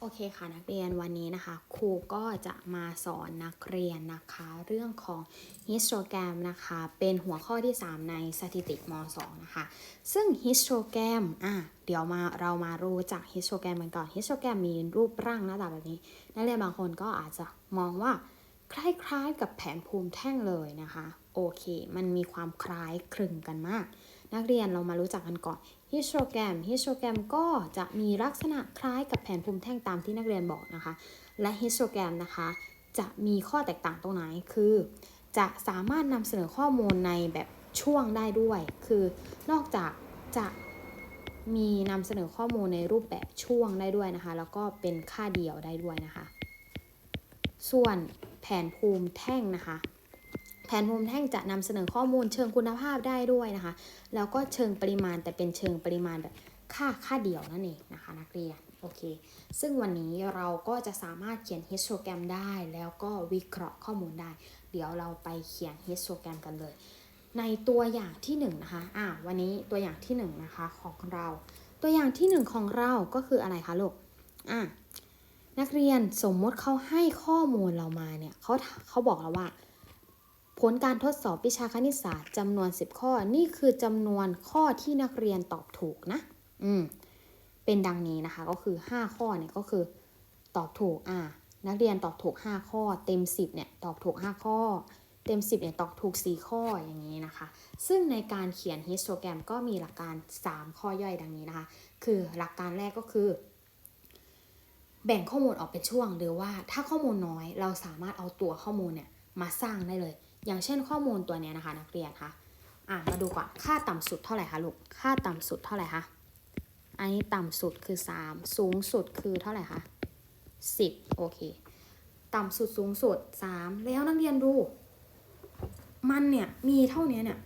โอเคค่ะนักเรียนวันนี้นะคะ ครูก็จะมาสอนนักเรียนนะคะ เรื่องของฮิสโตแกรมนะคะ เป็นหัวข้อที่ 3 ในสถิติม .2 นะคะ ซึ่งฮิสโตแกรมอะเดี๋ยวมาเรามารู้จักฮิสโตแกรมกันก่อนฮิสโตแกรมมีรูปร่างหน้าตาแบบนี้ นักเรียนบางคนก็อาจจะมองว่าคล้ายๆ กับแผนภูมิแท่งเลยนะคะ โอเค มันมีความคล้ายคลึงกันมาก นักเรียนเรามารู้จักกันก่อนฮิสโตแกรมฮิสโตแกรมก็จะมีลักษณะคล้ายกับแผนภูมิแท่งตามที่นักเรียนบอกนะคะ และฮิสโตแกรมนะคะ จะมีข้อแตกต่างตรงไหนคือ จะสามารถนำเสนอข้อมูลในแบบช่วงได้ด้วย คือนอกจากจะมีนำเสนอข้อมูลในรูปแบบช่วงได้ด้วยนะคะ แล้วก็เป็นค่าเดียวได้ด้วยนะคะ ส่วนแผนภูมิแท่งนะคะ แผนภูมิแท่งจะนำเสนอข้อมูลเชิงคุณภาพได้ด้วยนะคะ แล้วก็เชิงปริมาณแต่เป็นเชิงปริมาณแบบค่าค่าเดียวนั่นเองนะคะนักเรียนโอเค ซึ่งวันนี้เราก็จะสามารถเขียนฮิสโตแกรมได้ แล้วก็วิเคราะห์ข้อมูลได้ เดี๋ยวเราไปเขียนฮิสโตแกรมกันเลย ในตัวอย่างที่1นงนะคะอ่าวันนี้ตัวอย่างที่1นงนะคะของเรา ตัวอย่างที่ 1 ของเราก็คืออะไรคะลูกอ่านักเรียนสมมติเขาให้ข้อมูลเรามาเนี่ยเขาเขาบอกเราว่า ผลการทดสอบวิชาคณิตศาสตร์จำนวน 10 ข้อ นี่คือจำนวนข้อที่นักเรียนตอบถูกนะ อืม เป็นดังนี้นะคะ ก็คือ 5 ข้อเนี่ยก็คือ ตอบถูก อ่า นักเรียนตอบถูก 5 ข้อ เต็ม 10เนี่ยตอบถูก 5 ข้อ เต็ม 10เนี่ยตอบถูก 4 ข้ออย่างนี้นะคะ ซึ่งในการเขียนฮิสโตแกรมก็มีหลักการ 3 ข้อย่อยดังนี้นะคะ คือหลักการแรกก็คือแบ่งข้อมูลออกเป็นช่วงหรือว่าถ้าข้อมูลน้อยเราสามารถเอาตัวข้อมูลเนี่ยมาสร้างได้เลย อย่างเช่นข้อมูลตัวนี้นะคะนักเรียนคะอะมาดูก่อนค่าต่ำสุดเท่าไหร่คะลูกค่าต่ำสุดเท่าไหร่คะอันนี้ต่ำสุดคือ 3 สูงสุดคือเท่าไหร่คะ10โอเคต่ำสุดสูงสุด 3 แล้วนักเรียนดู มันเนี่ยมีเท่านี้เนี่ย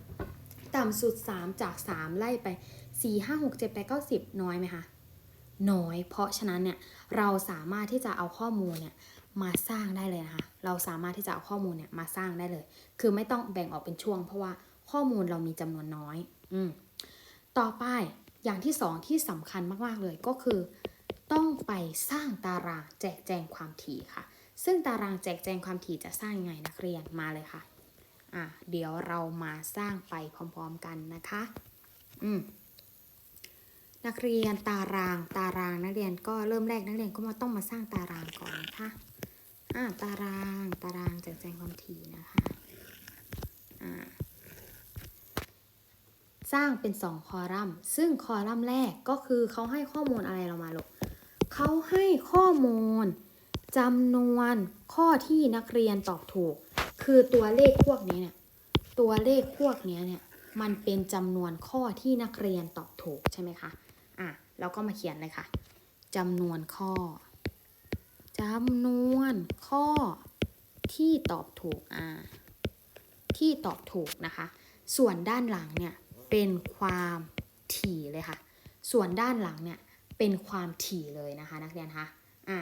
ต่ำสุด 3 จาก 3 ไล่ไป 4 5 6 7 8 9 10 น้อยไหมคะ น้อย เพราะฉะนั้นเนี่ยเราสามารถที่จะเอาข้อมูลเนี่ยมาสร้างได้เลยนะคะ เราสามารถที่จะเอาข้อมูลเนี่ยมาสร้างได้เลย คือไม่ต้องแบ่งออกเป็นช่วง เพราะว่าข้อมูลเรามีจำนวนน้อย อืมต่อไปอย่างที่สองที่สำคัญมากๆเลยก็คือ ต้องไปสร้างตารางแจกแจงความถี่ค่ะ ซึ่งตารางแจกแจงความถี่จะสร้างยังไงนักเรียนมาเลยค่ะ อะเดี๋ยวเรามาสร้างไปพร้อม ๆ กันนะคะ อืม นักเรียนตารางตารางนักเรียนก็เริ่มแรกนักเรียนก็มาต้องมาสร้างตารางก่อนนะคะอ่าตารางตารางแจกแจงความถี่นะคะอ่าสร้างเป็น 2 คอลัมน์ ซึ่งคอลัมน์แรกก็คือเขาให้ข้อมูลอะไรเรามาลูกเขาให้ข้อมูลจำนวนข้อที่นักเรียนตอบถูก คือตัวเลขพวกนี้เนี่ยตัวเลขพวกนี้เนี่ยมันเป็นจำนวนข้อที่นักเรียนตอบถูกใช่ไหมคะ อะเราก็มาเขียนเลยค่ะจำนวนข้อจำนวนข้อที่ตอบถูกอ่าที่ตอบถูกนะคะ ส่วนด้านหลังเนี่ยเป็นความถี่เลยค่ะ ส่วนด้านหลังเนี่ยเป็นความถี่เลยนะคะนักเรียนคะอะ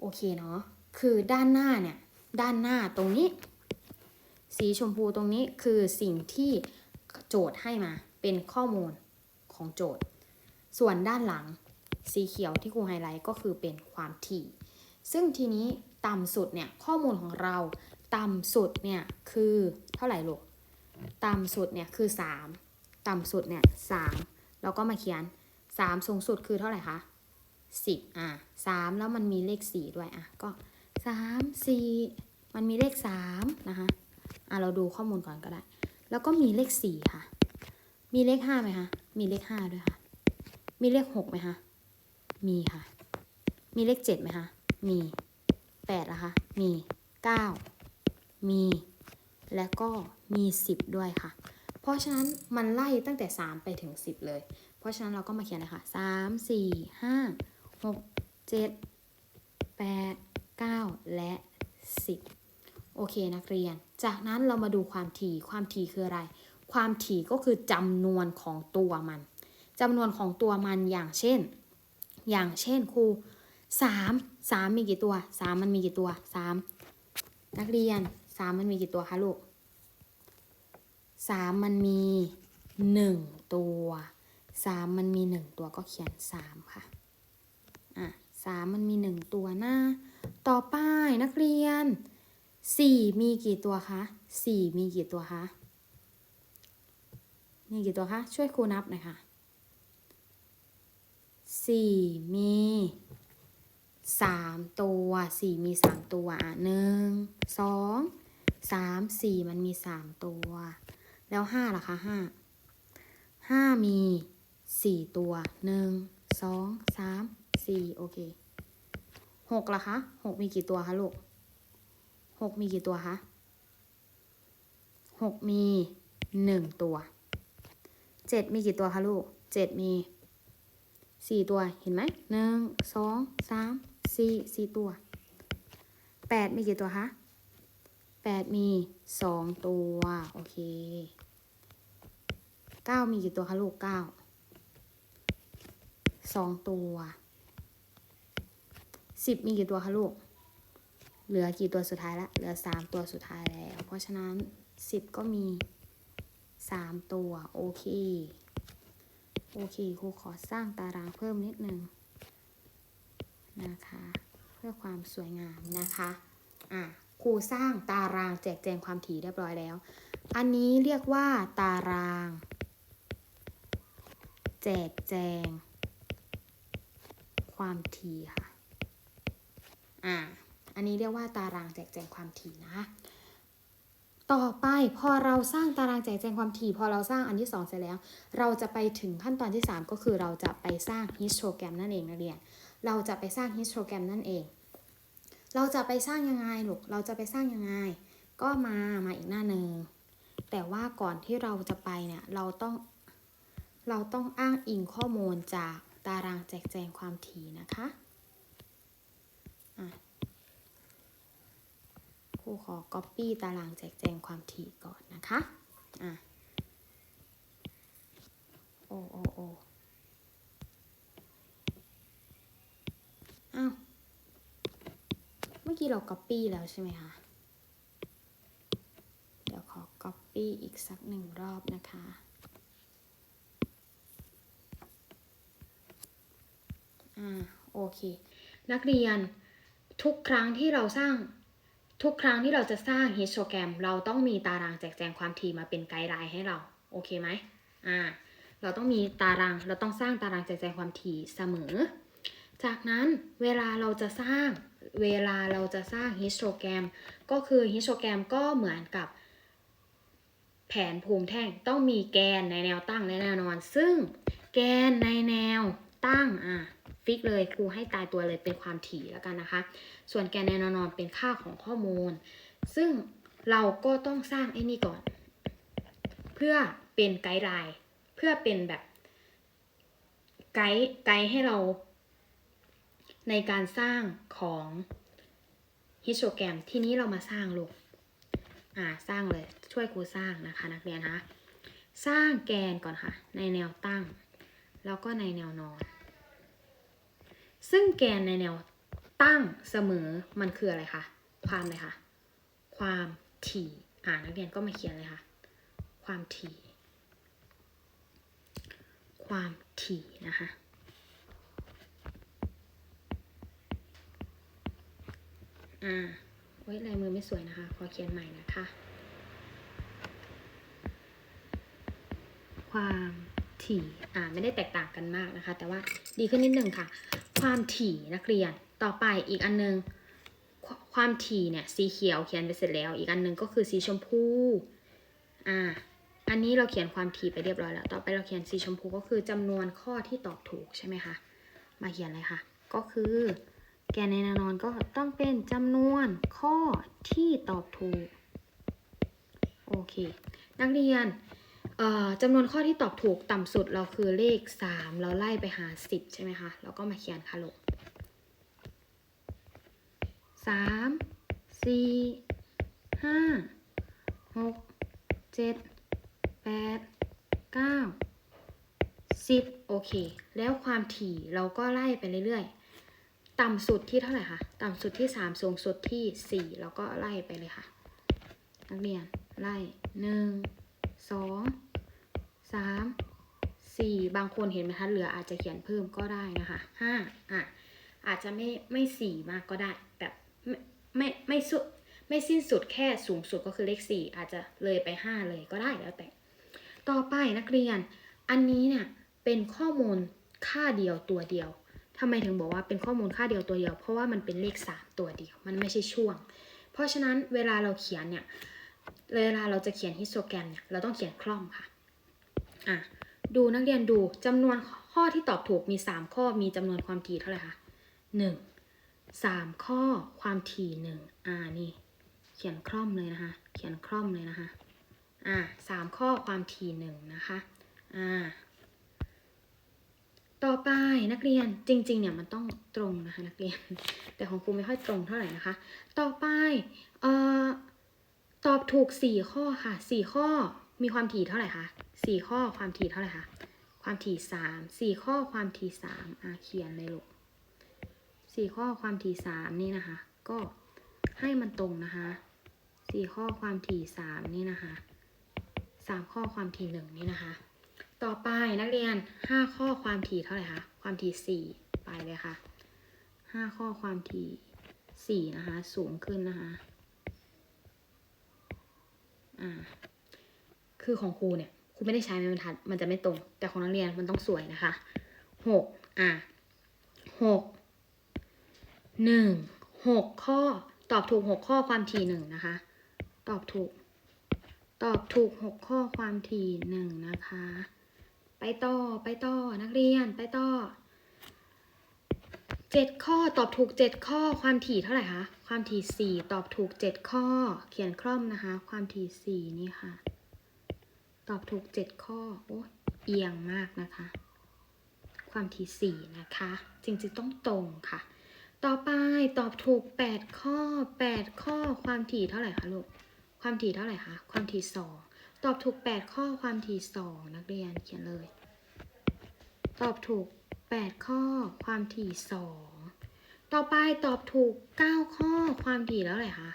โอเคเนาะคือด้านหน้าเนี่ยด้านหน้าตรงนี้ สีชมพูตรงนี้คือสิ่งที่โจทย์ให้มาเป็นข้อมูล ของโจทย์ ส่วนด้านหลังสีเขียวที่ครูไฮไลท์ก็คือเป็นความถี่ ซึ่งทีนี้ต่ำสุดเนี่ยข้อมูลของเรา ต่ำสุดเนี่ยคือเท่าไหร่ลูกต่ำสุดเนี่ยคือ 3 ต่ำสุดเนี่ย3เราก็มาเขียน 3 สูงสุดคือเท่าไหร่คะ10อะ3แล้วมันมีเลข 4 ด้วยอะก็ 3 4 มันมีเลข 3 นะคะอะเราดูข้อมูลก่อนก็ได้ แล้วก็มีเลข 4 ค่ะ มีเลข 5ไหมคะ มีเลข5ด้วยค่ะ มีเลข6ไหมคะ มีค่ะ มีเลข7ไหมคะ มี8ละคะ มี9มี และก็มี10ด้วยค่ะ เพราะฉะนั้นมันไล่ตั้งแต่3ไปถึง10เลย เพราะฉะนั้นเราก็มาเขียนเลยค่ะ3 4 5 6 7 8 9แปดเก้าและ10โอเคนักเรียน จากนั้นเรามาดูความถี่ ความถี่คืออะไร ความถี่ก็คือจำนวนของตัวมันจำนวนของตัวมันอย่างเช่น อย่างเช่นครู3 3มีกี่ตัว3มันมีกี่ตัว3นักเรียน3มันมีกี่ตัวคะลูกสามมันมีหนึ่งตัวสามมันมีหนึ่งตัวก็เขียนสามค่ะอะสามมันมีหนึ่งตัวหน้า ต่อไปนักเรียนสี่มีกี่ตัวคะสี่มีกี่ตัวคะ มีกี่ตัวคะ ช่วยครูนับหน่อยค่ะสี่มีสามตัวสี่มีสามตัวอะหนึ่งสองสามสี่มันมีสามตัว แล้วห้าล่ะคะห้าห้ามีสี่ตัวหนึ่งสองสามสี่โอเคหกล่ะคะหกมีกี่ตัวคะลูกหกมีกี่ตัวคะหกมีหนึ่งตัว เจ็ดมีกี่ตัวคะลูกเจ็ดมีสี่ตัวเห็นไหมหนึ่งสองสามสี่สี่ตัวแปดมีกี่ตัวคะแปดมีสองตัวโอเคเก้ามีกี่ตัวคะลูกเก้าสองตัวสิบมีกี่ตัวคะลูกเหลือกี่ตัวสุดท้ายละเหลือสามตัวสุดท้ายแล้ว เพราะฉะนั้นสิบก็มี สามตัว โอเค โอเคครูขอสร้างตารางเพิ่มนิดนึงนะคะ เพื่อความสวยงามนะคะ อะครูสร้างตารางแจกแจงความถี่เรียบร้อยแล้ว อันนี้เรียกว่าตาราง แจกแจง ความถี่ค่ะ อะอันนี้เรียกว่าตารางแจกแจงความถี่นะคะ ต่อไปพอเราสร้างตารางแจกแจงความถี่พอเราสร้างอันที่2เสร็จแล้ว เราจะไปถึงขั้นตอนที่ 3 ก็คือเราจะไปสร้างฮิสโตรแกรมนั่นเองนักเรียน เราจะไปสร้างฮิสโตรแกรมนั่นเอง เราจะไปสร้างยังไงลูกเราจะไปสร้างยังไง ก็มามาอีกหน้าหนึ่งแต่ว่าก่อนที่เราจะไปเนี่ยเราต้องเราต้องอ้างอิงข้อมูลจากตารางแจกแจงความถี่นะคะอะ ค รูขอ Copy ตารางแจกแจงความถี่ก่อนนะคะอะโอโอโออ้าว เมื่อกี้เรา Copy แล้วใช่ไหมคะเดี๋ยวขอ Copy อีกสักหนึ่งรอบนะคะอ่าโอเค นักเรียนทุกครั้งที่เราสร้าง ทุกครั้งที่เราจะสร้างฮิสโตแกรมเราต้องมีตารางแจกแจงความถี่มาเป็นไกด์ไลน์ให้เรา โอเคไหมอ่า เราต้องมีตาราง เราต้องสร้างตารางแจกแจงความถี่เสมอ จากนั้นเวลาเราจะสร้าง เวลาเราจะสร้างฮิสโตแกรมก็คือฮิสโตแกรมก็เหมือนกับแผนภูมิแท่งต้องมีแกนในแนวตั้งและแนวนอน ซึ่งแกนในแนวตั้งอะ ฟิกเลยครูให้ตายตัวเลยเป็นความถี่แล้วกันนะคะ ส่วนแกนแนวนอนเป็นค่าของข้อมูล ซึ่งเราก็ต้องสร้างไอ้นี่ก่อน เพื่อเป็นไกด์ไลน์เพื่อเป็นแบบไกด์ไกด์ให้เรา ในการสร้างของฮิสโตแกรมที่นี้เรามาสร้างลูกอ่าสร้างเลยช่วยครูสร้างนะคะ นักเรียนนะสร้างแกนก่อนค่ะ ในแนวตั้ง แล้วก็ในแนวนอน ซึ่งแกนในแนวตั้งเสมอมันคืออะไรคะความอะไรคะความถี่อ่านักเรียนก็มาเขียนเลยค่ะ ความถี่ ความถี่นะคะอ่าโอ้ยลายมือไม่สวยนะคะ ขอเขียนใหม่นะคะ ความ ถี่อ่าไม่ได้แตกต่างกันมากนะคะ แต่ว่าดีขึ้นนิดนึงค่ะ ความถี่นักเรียนต่อไปอีกอันนึง ความถี่เนี่ยสีเขียวเขียนไปเสร็จแล้ว อีกอันนึงก็คือสีชมพูอ่าอันนี้เราเขียนความถี่ไปเรียบร้อยแล้ว ต่อไปเราเขียนสีชมพูก็คือจำนวนข้อที่ตอบถูกใช่ไหมคะมาเขียนเลยค่ะ ก็คือแกนในแนวนอนก็ต้องเป็นจำนวนข้อที่ตอบถูก โอเค นักเรียน จำนวนข้อที่ตอบถูกต่ำสุดเราคือเลข 3 เราไล่ไปหา 10 ใช่ไหมคะเราก็มาเขียนค่ะลูกสามสี่ห้าหกเจ็ดแปดเก้าสิบโอเค แล้วความถี่เราก็ไล่ไปเรื่อยๆ ต่ำสุดที่เท่าไหร่คะ ต่ำสุดที่ 3 สูงสุดที่ 4 แล้วก็ไล่ไปเลยค่ะ นักเรียนไล่หนึ่ง สามสี่บางคนเห็นไหมคะเหลืออาจจะเขียนเพิ่มก็ได้นะคะห้าอะอาจจะไม่ไม่สี่มากก็ได้แบบไม่ไม่ไม่สุดไม่สิ้นสุดแค่สูงสุดก็คือเลขสี่อาจจะเลยไปห้าเลยก็ได้แล้วแต่ ต่อไปนักเรียน อันนี้เนี่ยเป็นข้อมูลค่าเดียวตัวเดียวทำไมถึงบอกว่าเป็นข้อมูลค่าเดียวตัวเดียว เพราะว่ามันเป็นเลขสามตัวเดียว มันไม่ใช่ช่วง เพราะฉะนั้นเวลาเราเขียนเนี่ย เวลาเราจะเขียนฮิสโตแกรมเนี่ย เราต้องเขียนคล่อมค่ะ อะดูนักเรียนดูจำนวนข้อที่ตอบถูกมี 3 ข้อมีจำนวนความถี่เท่าไหร่คะหนึ่งสามข้อความถี่หนึ่งอ่านี่ เขียนคล่อมเลยนะคะ เขียนคล่อมเลยนะคะ อ่าสามข้อความถี่หนึ่งนะคะ อ่า ต่อไปนักเรียนจริง ๆ เนี่ยมันต้องตรงนะคะนักเรียน แต่ของครูไม่ค่อยตรงเท่าไหร่นะคะ ต่อไปเอ่อตอบถูกสี่ข้อค่ะสี่ข้อ มีความถี่เท่าไหร่คะสี่ข้อความถี่เท่าไหร่คะ ความถี่สามสี่ข้อความถี่สามอะเขียนเลยลูกสี่ข้อความถี่สามนี่นะคะ ก็ให้มันตรงนะคะสี่ข้อความถี่สามนี่นะคะสามข้อความถี่หนึ่งนี่นะคะ ต่อไปนักเรียนห้าข้อความถี่เท่าไหร่คะ ความถี่สี่ไปเลยค่ะห้าข้อความถี่สี่นะคะ สูงขึ้นนะคะ อ่า คือของครูเนี่ยครูไม่ได้ใช้ไม้บรรทัด มันจะไม่ตรง แต่ของนักเรียนมันต้องสวยนะคะหกอะหกหนึ่งหกข้อตอบถูกหกข้อความถี่หนึ่งนะคะ ตอบถูก ตอบถูกหกข้อความถี่หนึ่งนะคะ ไปต่อไปต่อนักเรียนไปต่อเจ็ดข้อตอบถูกเจ็ดข้อความถี่เท่าไหร่คะ ความถี่สี่ตอบถูกเจ็ดข้อ เขียนคล่อมนะคะ ความถี่สี่นี่ค่ะ ตอบถูกเจ็ดข้อ โอ้เอียงมากนะคะ ความถี่สี่นะคะ จริงๆต้องตรงค่ะ ต่อไปตอบถูกแปดข้อแปดข้อ ความถี่เท่าไหร่คะลูก ความถี่เท่าไหร่คะ ความถี่สองตอบถูก 8 ข้อ ความถี่ 2 นักเรียนเขียนเลย ตอบถูก 8 ข้อ ความถี่ 2 ต่อไปตอบถูก 9 ข้อ ความถี่แล้วอะไรคะ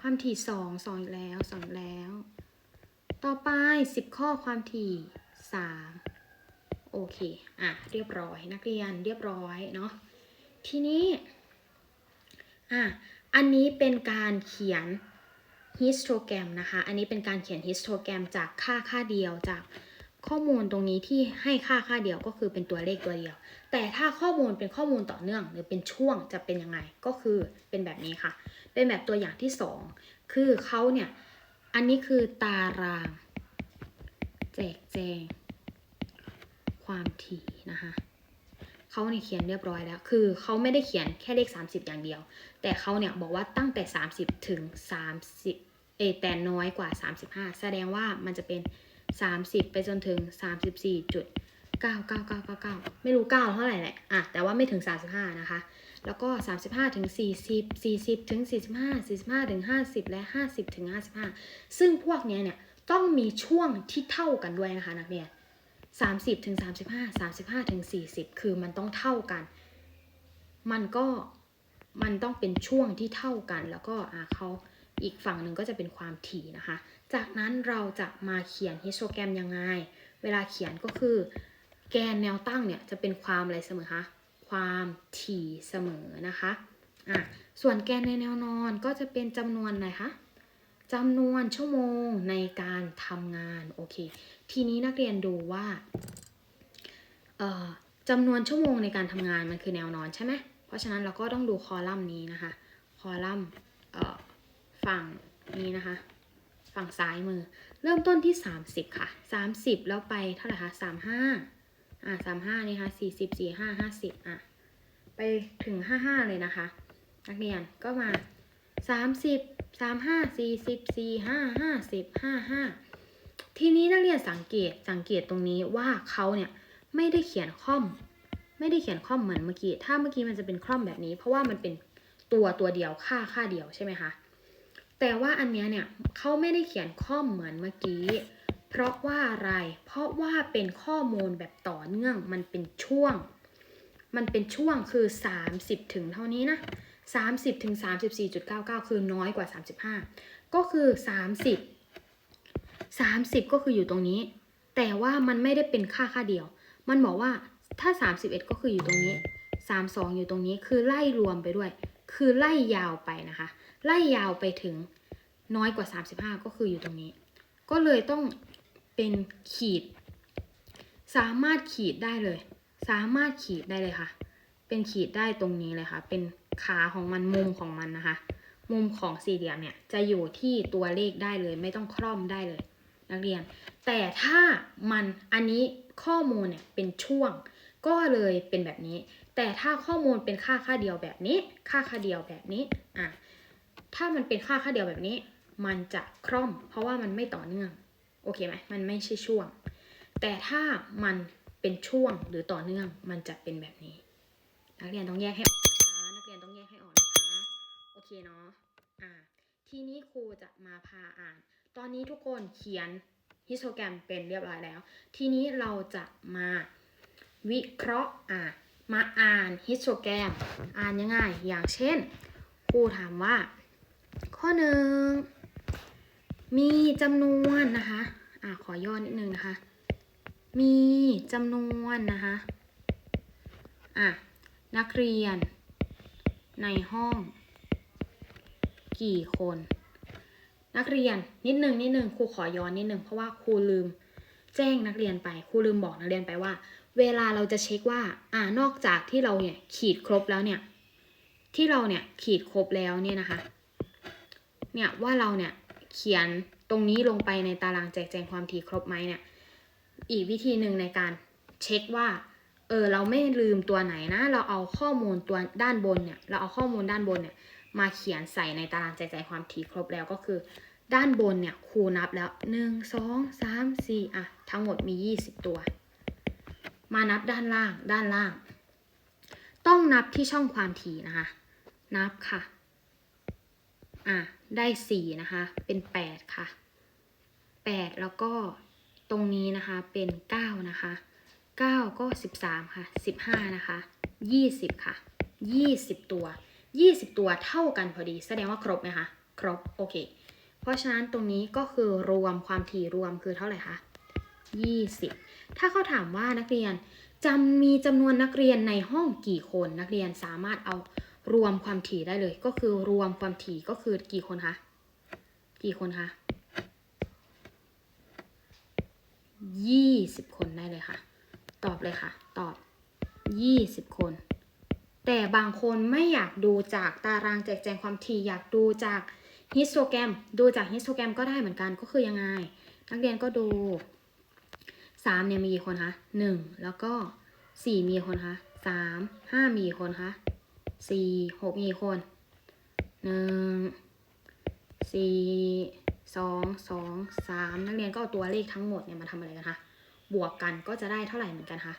ความถี่ 2 2อีกแล้ว2อีกแล้ว ต่อไป 10 ข้อความถี่ 3 โอเค อะ เรียบร้อยนักเรียนเรียบร้อยเนาะ ทีนี้ อะ อันนี้เป็นการเขียนฮิสโตแกรมนะคะ อันนี้เป็นการเขียนฮิสโตแกรมจากค่าค่าเดียวจากข้อมูลตรงนี้ที่ให้ค่าค่าเดียวก็คือเป็นตัวเลขตัวเดียว แต่ถ้าข้อมูลเป็นข้อมูลต่อเนื่อง หรือเป็นช่วงจะเป็นยังไง ก็คือเป็นแบบนี้ค่ะ เป็นแบบตัวอย่างที่สองคือเขาเนี่ย อันนี้คือตาราง แจกแจง ความถี่นะคะเขาเนี่ยเขียนเรียบร้อยแล้ว คือเขาไม่ได้เขียนแค่เลข 30 อย่างเดียว แต่เขาเนี่ยบอกว่าตั้งแต่ 30 ถึง 30 เอแต่น้อยกว่า 35 แสดงว่ามันจะเป็น 30 ไปจนถึง 34จุด99999 ไม่รู้ 9 เท่าไหร่แหละ อะ แต่ว่าไม่ถึง 35 นะคะ แล้วก็ 35ถึง40 40ถึง45 45ถึง50 และ 50ถึง55 ซึ่งพวกนี้เนี่ยต้องมีช่วงที่เท่ากันด้วยนะคะนักเรียน30ถึง35 35ถึง40 คือมันต้องเท่ากัน มันก็มันต้องเป็นช่วงที่เท่ากัน แล้วก็อ่าเขาอีกฝั่งหนึ่งก็จะเป็นความถี่นะคะ จากนั้นเราจะมาเขียนฮิสโตแกรมยังไง เวลาเขียนก็คือ แกนแนวตั้งเนี่ยจะเป็นความอะไรเสมอคะ ความถี่เสมอนะคะอะส่วนแกนในแนวนอนก็จะเป็นจำนวนอะไรคะจำนวนชั่วโมงในการทำงานโอเค ทีนี้นักเรียนดูว่าเอ่อจำนวนชั่วโมงในการทำงานมันคือแนวนอนใช่ไหมเพราะฉะนั้นเราก็ต้องดูคอลัมน์นี้นะคะ คอลัมน์เอ่อฝั่งนี้นะคะ ฝั่งซ้ายมือ เริ่มต้นที่ 30 ค่ะ 30 แล้วไปเท่าไหร่คะ35 อะสา35นี่ค่ะ40 45 50อะ ไปถึง55เลยนะคะ นักเรียนก็มา30 35 40 45 50 55ทีนี้นักเรียนสังเกตสังเกตตรงนี้ว่าเขาเนี่ยไม่ได้เขียนค่อม ไม่ได้เขียนค่อมเหมือนเมื่อกี้ ถ้าเมื่อกี้มันจะเป็นค่อมแบบนี้ เพราะว่ามันเป็นตัวตัวเดียวค่าค่าเดียวใช่ไหมคะแต่ว่าอันเนี้ยเนี่ยเขาไม่ได้เขียนค่อมเหมือนเมื่อกี้ เพราะว่าอะไร เพราะว่าเป็นข้อมูลแบบต่อเนื่อง มันเป็นช่วง มันเป็นช่วงคือ 30 ถึงเท่านี้นะ 30 ถึง 34.99 คือน้อยกว่า 35 ก็คือ 30 30 ก็คืออยู่ตรงนี้ แต่ว่ามันไม่ได้เป็นค่าค่าเดียว มันบอกว่าถ้า 31 ก็คืออยู่ตรงนี้สามสองอยู่ตรงนี้ คือไล่รวมไปด้วย คือไล่ยาวไปนะคะ ไล่ยาวไปถึงน้อยกว่า 35 ก็คืออยู่ตรงนี้ ก็เลยต้อง เป็นขีด สามารถขีดได้เลย สามารถขีดได้เลยค่ะ เป็นขีดได้ตรงนี้เลยค่ะ เป็นขาของมันมุมของมันนะคะ มุมของสี่เหลี่ยมเนี่ยจะอยู่ที่ตัวเลขได้เลย ไม่ต้องคล่อมได้เลย นักเรียน แต่ถ้ามันอันนี้ข้อมูลเนี่ยเป็นช่วง ก็เลยเป็นแบบนี้ แต่ถ้าข้อมูลเป็นค่าค่าเดียวแบบนี้ ค่าค่าเดียวแบบนี้อะถ้ามันเป็นค่าค่าเดียวแบบนี้ มันจะคล่อม เพราะว่ามันไม่ต่อเนื่อง โอเคไหมมันไม่ใช่ช่วง แต่ถ้ามันเป็นช่วงหรือต่อเนื่องมันจะเป็นแบบนี้ นักเรียนต้องแยกให้ออกนะคะนักเรียนต้องแยกให้ออกนะคะ โอเคเนาะอ่าทีนี้ครูจะมาพาอ่าน ตอนนี้ทุกคนเขียนฮิสโตแกรมเป็นเรียบร้อยแล้ว ทีนี้เราจะมาวิเคราะห์อ่ามาอ่านฮิสโตแกรมอ่านยังไงอย่างเช่นครูถามว่า ข้อหนึ่ง มีจำนวนนะคะอ่าขอย่อนิดนึงนะคะ มีจำนวนนะคะอะนักเรียน ในห้อง กี่คน นักเรียนนิดนึงนิดนึงครูขอย้อนนิดนึงเพราะว่าครูลืมแจ้งนักเรียนไปครูลืมบอกนักเรียนไปว่า เวลาเราจะเช็คว่าอ่านอกจากที่เราเนี่ยขีดครบแล้วเนี่ยที่เราเนี่ยขีดครบแล้วเนี่ยนะคะเนี่ยว่าเราเนี่ย เขียนตรงนี้ลงไปในตารางแจกแจงความถี่ครบไหมเนี่ยอีกวิธีหนึ่งในการเช็คว่าเออเราไม่ลืมตัวไหนนะ เราเอาข้อมูลตัวด้านบนเนี่ยเราเอาข้อมูลด้านบนเนี่ยมาเขียนใส่ในตารางแจกแจงความถี่ครบแล้วก็คือ ด้านบนเนี่ยครูนับแล้วหนึ่งสองสามสี่อะทั้งหมดมียี่สิบตัว มานับด้านล่างด้านล่าง ต้องนับที่ช่องความถี่นะคะ นับค่ะอะ ได้สี่นะคะ เป็นแปดค่ะแปดแล้วก็ตรงนี้นะคะเป็นเก้านะคะเก้าก็สิบสามค่ะสิบห้านะคะยี่สิบค่ะยี่สิบตัวยี่สิบตัวเท่ากันพอดี แสดงว่าครบไหมคะครบโอเค เพราะฉะนั้นตรงนี้ก็คือรวมความถี่รวมคือเท่าไหร่คะยี่สิบถ้าเขาถามว่านักเรียนจำมีจำนวนนักเรียนในห้องกี่คนนักเรียนสามารถเอา รวมความถี่ได้เลย ก็คือรวมความถี่ก็คือกี่คนคะกี่คนคะยี่สิบคนได้เลยค่ะ ตอบเลยค่ะ ตอบยี่สิบคน แต่บางคนไม่อยากดูจากตารางแจกแจงความถี่อยากดูจากฮิสโตแกรมดูจากฮิสโตแกรมก็ได้เหมือนกันก็คือยังไง นักเรียนก็ดูสามเนี่ยมีกี่คนคะหนึ่งแล้วก็สี่มีกี่คนคะสามห้ามีกี่คนคะ สี่หกมีกี่คนหนึ่งสี่สองสองสามนักเรียนก็เอาตัวเลขทั้งหมดเนี่ยมาทำอะไรกันคะบวกกันก็จะได้เท่าไหร่เหมือนกันคะ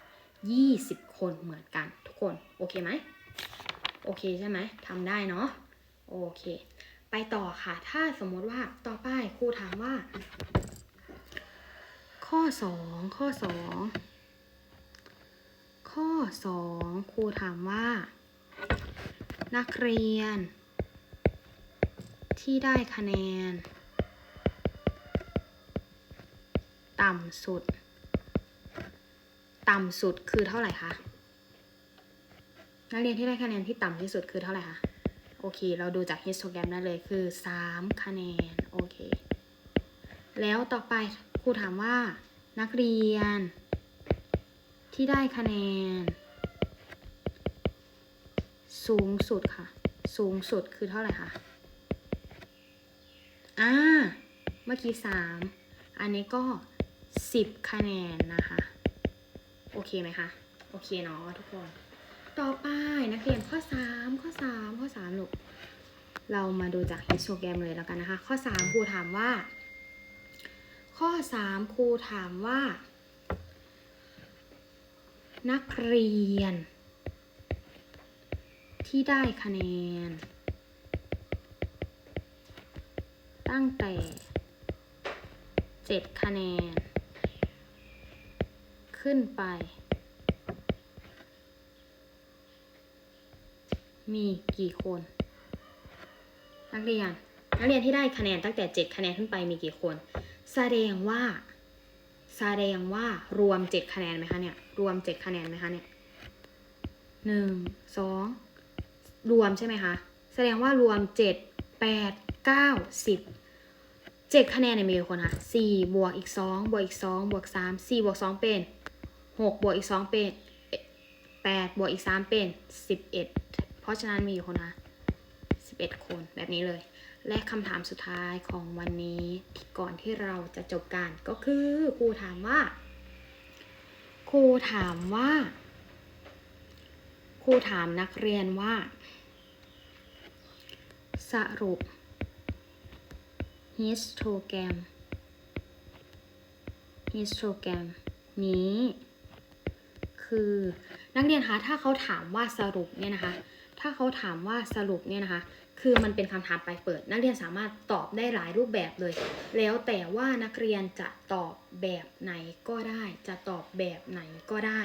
ยี่สิบคนเหมือนกันทุกคน โอเคไหมโอเคใช่ไหมทำได้เนาะโอเค ไปต่อค่ะ ถ้าสมมติว่าต่อไปครูถามว่า ข้อสองข้อสองข้อสองครูถามว่า นักเรียน ที่ได้คะแนน ต่ำสุด ต่ำสุดคือเท่าไหร่คะนักเรียนที่ได้คะแนนที่ต่ำที่สุดคือเท่าไหร่คะ โอเค เราดูจากฮิสโตแกรมได้เลยคือ 3 คะแนน โอเค แล้วต่อไปครูถามว่า นักเรียน ที่ได้คะแนน สูงสุดค่ะ สูงสุดคือเท่าไหร่คะอ่าเมื่อกี้สามอันนี้ก็สิบคะแนนนะคะ โอเคไหมคะ โอเคเนาะทุกคน ต่อไปนักเรียนข้อสามข้อสามข้อสามลูกเรามาดูจากฮิสโตแกรมเลยแล้วกันนะคะ ข้อสามครูถามว่า ข้อสามครูถามว่า นักเรียน ที่ได้คะแนน ตั้งแต่ 7 คะแนน ขึ้นไป มีกี่คน นักเรียน นักเรียนที่ได้คะแนนตั้งแต่ 7 คะแนนขึ้นไปมีกี่คน แสดงว่าแสดงว่ารวม 7 คะแนนไหมคะเนี่ย รวม 7 คะแนนไหมคะเนี่ยหนึ่งสอง รวมใช่ไหมคะ แสดงว่ารวมเจ็ดแปดเก้าสิบเจ็ดคะแนนเนี่ยมีกี่คนคะสี่บวกอีกสองบวกอีกสองบวกสามสี่บวกสองเป็นหกบวกอีกสองเป็นแปดบวกอีกสามเป็นสิบเอ็ดเพราะฉะนั้นมีกี่คนคะสิบเอ็ดคนแบบนี้เลย และคำถามสุดท้ายของวันนี้ที่ก่อนที่เราจะจบการก็คือครูถามว่า ครูถามว่า ครูถามนักเรียนว่า สรุป histogram histogram นี้ คือนักเรียนคะถ้าเขาถามว่าสรุปเนี่ยนะคะ ถ้าเขาถามว่าสรุปเนี่ยนะคะ คือมันเป็นคำถามปลายเปิด นักเรียนสามารถตอบได้หลายรูปแบบเลย แล้วแต่ว่านักเรียนจะตอบแบบไหนก็ได้ จะตอบแบบไหนก็ได้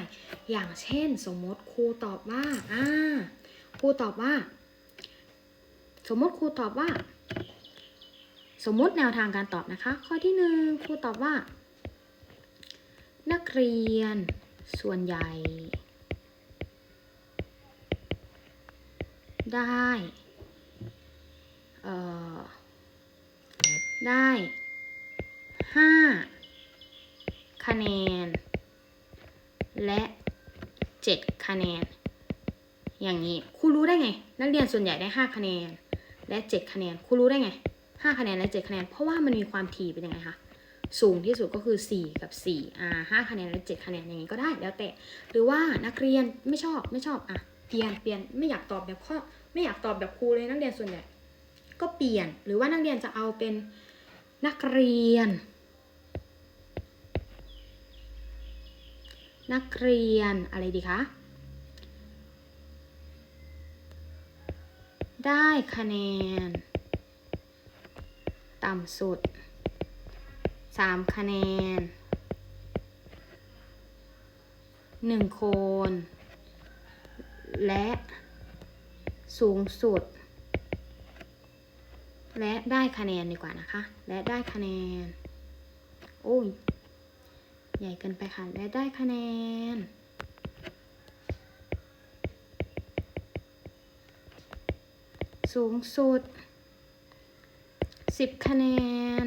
อย่างเช่นสมมติครูตอบว่าอ่าครูตอบว่า สมมติครูตอบว่า สมมติแนวทางการตอบนะคะ ข้อที่หนึ่งครูตอบว่า นักเรียนส่วนใหญ่ ได้เอ่อได้ห้าคะแนน และเจ็ดคะแนน อย่างนี้ครูรู้ได้ไง นักเรียนส่วนใหญ่ได้ห้าคะแนน และเจ็ดคะแนนครูรู้ได้ไงห้าคะแนนและเจ็ดคะแนน เพราะว่ามันมีความถี่เป็นยังไงคะ สูงที่สุดก็คือ 4 กับ4อ่าห้าคะแนนและ 7 คะแนนอย่างนี้ก็ได้แล้วแต่ หรือว่านักเรียนไม่ชอบไม่ชอบอะเปลี่ยนเปลี่ยนไม่อยากตอบแบบข้อไม่อยากตอบแบบครูเลยนักเรียนส่วนใหญ่ก็เปลี่ยนหรือว่านักเรียนจะเอาเป็นนักเรียน นักเรียนอะไรดีคะ ได้คะแนน ต่ำสุด 3 คะแนน1คน และสูงสุด และได้คะแนนดีกว่านะคะ และได้คะแนน โอ้ย ใหญ่เกินไปค่ะ และได้คะแนน สูงสุด 10 คะแนน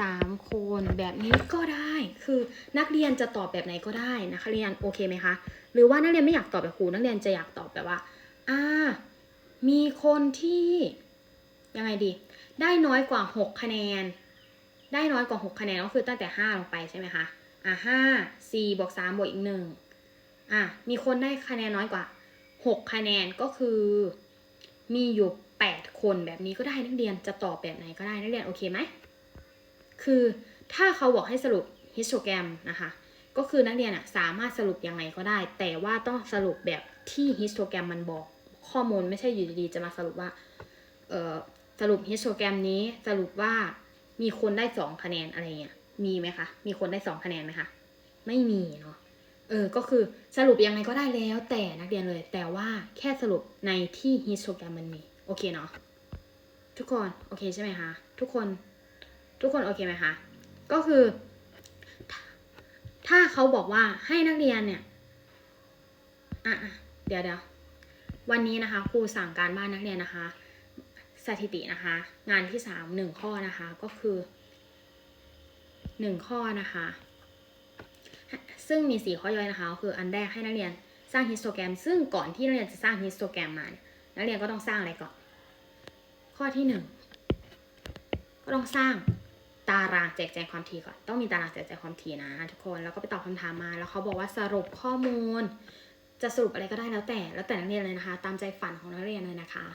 3 คนแบบนี้ก็ได้คือนักเรียนจะตอบแบบไหนก็ได้นะคะเรียนโอเคไหมคะ หรือว่านักเรียนไม่อยากตอบแบบครูนักเรียนจะอยากตอบแบบว่าอ่ามีคนที่ยังไงดี ได้น้อยกว่า 6 คะแนน ได้น้อยกว่า 6 คะแนนก็คือตั้งแต่ 5 ลงไปใช่ไหมคะอ่าห้าสี่บวกสามบวกอีกหนึ่งอะมีคนได้คะแนนน้อยกว่า 6 คะแนนก็คือ มีอยู่ 8 คนแบบนี้ก็ได้นักเรียนจะตอบแบบไหนก็ได้นักเรียนโอเคไหม คือถ้าเขาบอกให้สรุปฮิสโตแกรมนะคะ ก็คือนักเรียนอะสามารถสรุปยังไงก็ได้ แต่ว่าต้องสรุปแบบที่ฮิสโตแกรมมันบอกข้อมูลไม่ใช่อยู่ดีๆจะมาสรุปว่าเออสรุปฮิสโตแกรมนี้สรุปว่ามีคนได้สองคะแนนอะไรเงี้ยมีไหมคะ มีคนได้สองคะแนนไหมคะ ไม่มีเนาะ เออ ก็คือสรุปยังไงก็ได้แล้วแต่นักเรียนเลย แต่ว่าแค่สรุปในที่ฮิสโตแกรมมันมี โอเคเนาะ ทุกคน โอเคใช่ไหมคะ ทุกคน ทุกคนโอเคไหมคะ ก็คือถ้าถ้าเขาบอกว่าให้นักเรียนเนี่ย อะเดี๋ยวเดี๋ยววันนี้นะคะ ครูสั่งการบ้านนักเรียนนะคะ สถิตินะคะ งานที่สามหนึ่งข้อนะคะ ก็คือหนึ่งข้อนะคะ ซึ่งมีสี่ข้อย่อยนะคะคืออันแรกให้นักเรียนสร้างฮิสโตแกรม ซึ่งก่อนที่นักเรียนจะสร้างฮิสโตแกรมมานักเรียนก็ต้องสร้างอะไรก่อน ข้อที่หนึ่งก็ต้องสร้างตารางแจกแจงความถี่ก่อน ต้องมีตารางแจกแจงความถี่นะทุกคน แล้วก็ไปตอบคำถามมา แล้วเขาบอกว่าสรุปข้อมูล จะสรุปอะไรก็ได้แล้วแต่ แล้วแต่นักเรียนเลยนะคะ ตามใจฝันของนักเรียนเลยนะคะ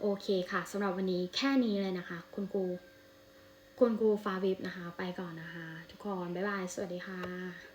โอเคค่ะสำหรับวันนี้แค่นี้เลยนะคะ คุณครู คุณครูฟาวิบนะคะ ไปก่อนนะคะ ทุกคน บ๊ายบาย สวัสดีค่ะ